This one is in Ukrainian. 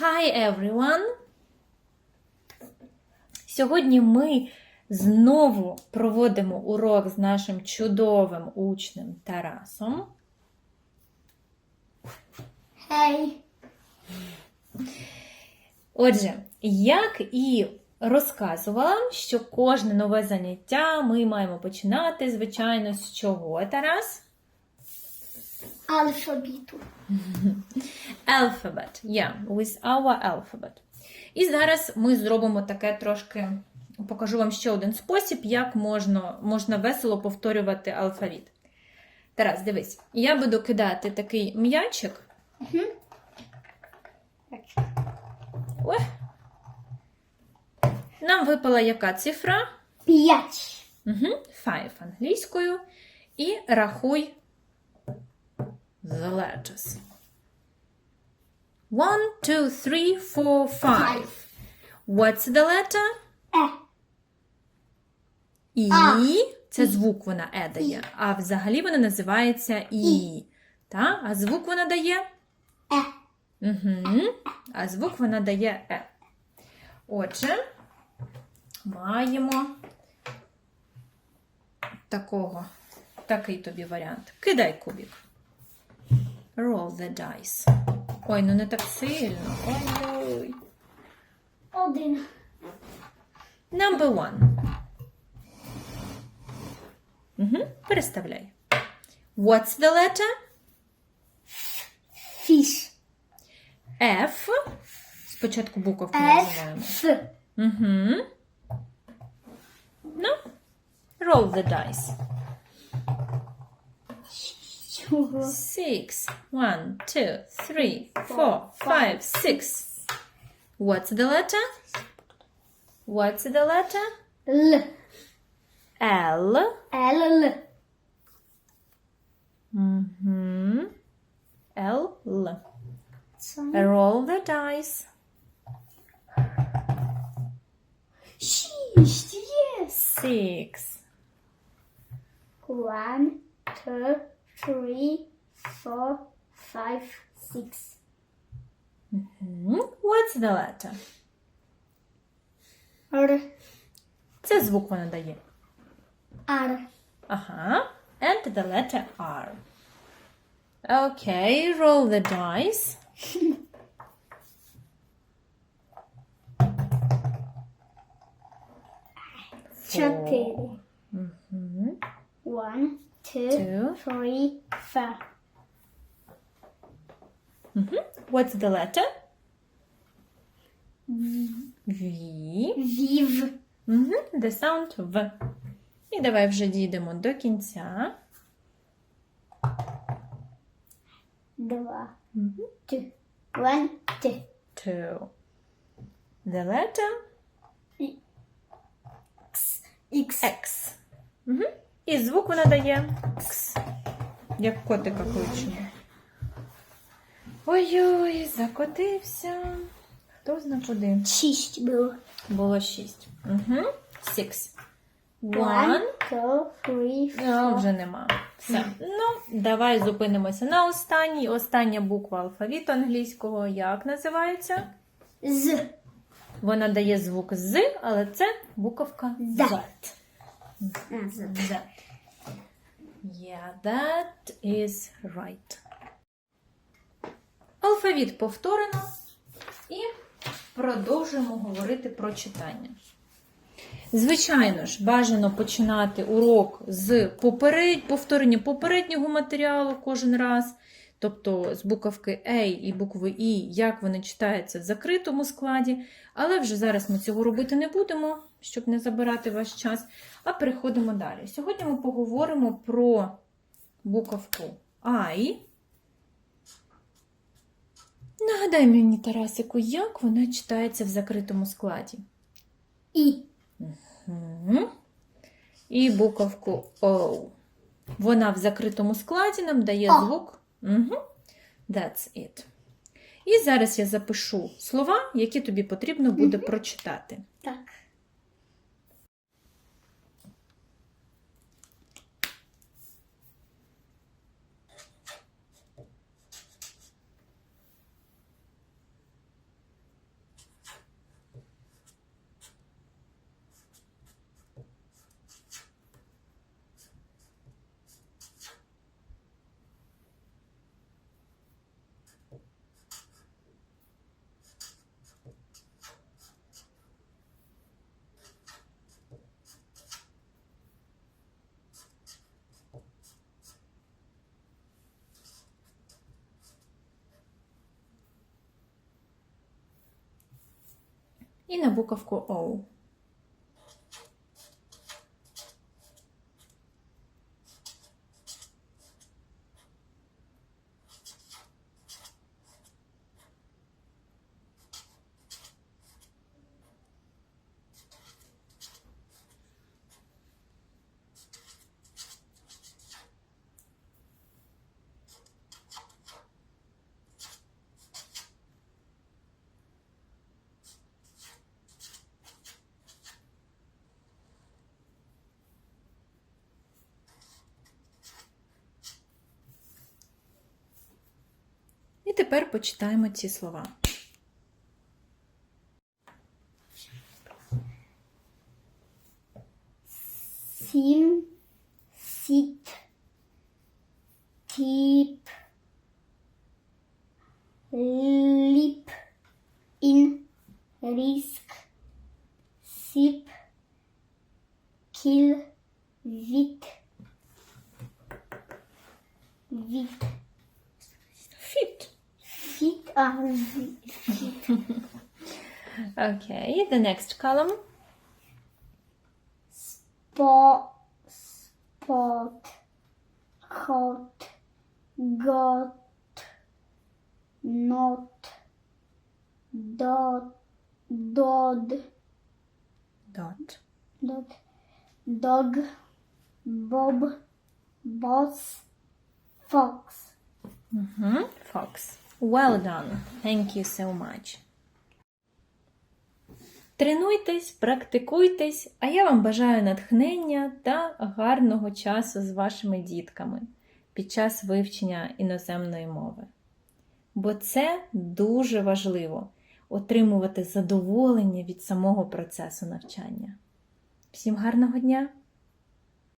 Hi everyone! Сьогодні ми знову проводимо урок з нашим чудовим учнем Тарасом. Hey. Отже, як і розказувала, що кожне нове заняття ми маємо починати, звичайно, з чого, Тарас? Алфавіту. Alphabet. Yeah, with our alphabet. І зараз ми зробимо таке трошки. Покажу вам ще один спосіб, як можна, можна весело повторювати алфавіт. Тарас, дивись, я буду кидати такий м'ячик. Ой. Нам випала яка цифра? П'ять. Угу. Five англійською. І рахуй letters. One, two, three, four, five. What's the letter? Е. І. А. Це звук вона е дає. А взагалі вона називається і. Та? А звук вона дає? Е. Угу. А звук вона дає е. Отже, маємо такого, такий тобі варіант. Кидай кубик. Roll the dice. Ой, ну не так сильно. Ой-ой. Один. Number one. Угу. Переставляй. What's the letter? Фіш. F. Спочатку буковку називаємо. Ф. Угу. Ну, roll the dice. Six. One, two, three, four, five, six. What's the letter? What's the letter? L. L. L. L. Mm-hmm. L. L. Roll the dice. Sheesh, yes. Six. One, two, three, four, five, six. Hmm. What's the letter? Р. Це звук вона дає. Ар. Ага. And the letter R. Okay, roll the dice. Чотири. Mhm. One, two, Two. three, four. Mhm. What's the letter? V. Вів. Mhm. The sound V. І давай вже дійдемо до кінця. Два. Mhm. Two. One, two. Two. The letter Ікс. X. Угу. І звук вона дає X. Як котика кличемо. Ой-ой, закотився. Хто зна куди? Шість було. Було шість. Угу. Six. One, two, three, О, four. вже нема. Все. Ну, давай зупинимося на останній. Остання буква алфавіту англійського. Як називається? З. Вона дає звук з, але це буковка Z. That. Yeah, that is right. Алфавіт повторено і продовжуємо говорити про читання. Звичайно ж, бажано починати урок з поперед... повторення попереднього матеріалу кожен раз, тобто з буковки А і букви І, як вони читаються в закритому складі. Але вже зараз ми цього робити не будемо, щоб не забирати ваш час. А переходимо далі. Сьогодні ми поговоримо про буковку I. Нагадай мені, Тарасику, як вона читається в закритому складі. І. Мгм. І буковку O. Вона в закритому складі нам дає О. звук. Угу. That's it. І зараз я запишу слова, які тобі потрібно буде прочитати. Так. І на буковку O. тепер почитаємо ці слова. Sim, sit, tip, lip, in, risk, sip, kill, vit, vit, okay, the next column. Spot, sport, hot, got, not, dot, dod, dot, dot, dog, bob, boss, fox. Mm-hmm. Fox. Well done. Thank you so much. Тренуйтесь, практикуйтесь, а я вам бажаю натхнення та гарного часу з вашими дітками під час вивчення іноземної мови. Бо це дуже важливо отримувати задоволення від самого процесу навчання. Всім гарного дня!